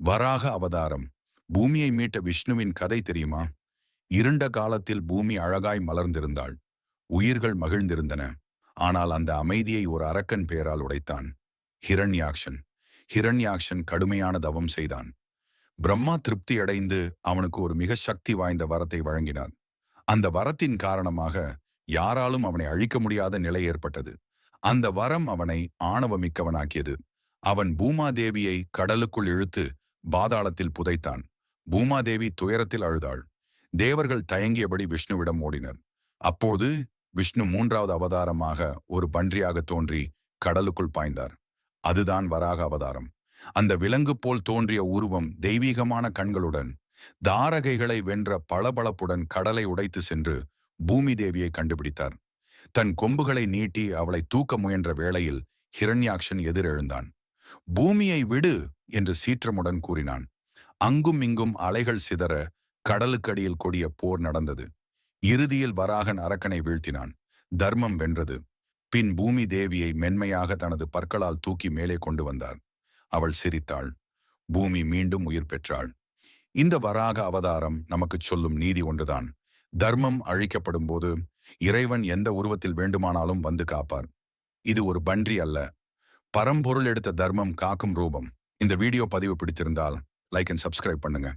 வராக அவதாரம். பூமியை மீட்ட விஷ்ணுவின் கதை தெரியுமா? இருண்ட காலத்தில் பூமி அழகாய் மலர்ந்திருந்தாள். உயிர்கள் மகிழ்ந்திருந்தன. ஆனால் அந்த அமைதியை ஒரு அரக்கன் பெயரால் உடைத்தான். ஹிரண்யாக்ஷன். ஹிரண்யாக்ஷன் கடுமையான தவம் செய்தான். பிரம்மா திருப்தி அடைந்து அவனுக்கு ஒரு மிக சக்தி வாய்ந்த வரத்தை வழங்கினார். அந்த வரத்தின் காரணமாக யாராலும் அவனை அழிக்க முடியாத நிலை ஏற்பட்டது. அந்த வரம் அவனை ஆணவமிக்கவனாக்கியது. அவன் பூமாதேவியை கடலுக்குள் இழுத்து பாதாளத்தில் புதைத்தான். பூமாதேவி துயரத்தில் அழுதாள். தேவர்கள் தயங்கியபடி விஷ்ணுவிடம் ஓடினர். அப்போது விஷ்ணு மூன்றாவது அவதாரமாக ஒரு பன்றியாக தோன்றி கடலுக்குள் பாய்ந்தார். அதுதான் வராக அவதாரம். அந்த விலங்கு போல் தோன்றிய உருவம் தெய்வீகமான கண்களுடன் தாரகைகளை வென்ற பளபளப்புடன் கடலை உடைத்து சென்று பூமி தேவியை கண்டுபிடித்தார். தன் கொம்புகளை நீட்டி அவளை தூக்க முயன்ற வேளையில் ஹிரண்யாக்ஷன் எதிரெழுந்தான். பூமியை விடு என்று சீற்றமுடன் கூறினான். அங்கும் இங்கும் அலைகள் சிதற கடலுக்கடியில் கொடிய போர் நடந்தது. இறுதியில் வராகன் அரக்கனை வீழ்த்தினான். தர்மம் வென்றது. பின் பூமி தேவியை மென்மையாக தனது பற்களால் தூக்கி மேலே கொண்டு வந்தார். அவள் சிரித்தாள். பூமி மீண்டும் உயிர் பெற்றாள். இந்த வராக அவதாரம் நமக்குச் சொல்லும் நீதி ஒன்றுதான். தர்மம் அழிக்கப்படும் போது இறைவன் எந்த உருவத்தில் வேண்டுமானாலும் வந்து காப்பார். இது ஒரு பன்றி அல்ல. பரம்பொருள் எடுத்த தர்மம் காக்கும் ரூபம். இந்த வீடியோ பதிவு பிடித்திருந்தால் லைக் அண்ட் சப்ஸ்கிரைப் பண்ணுங்க.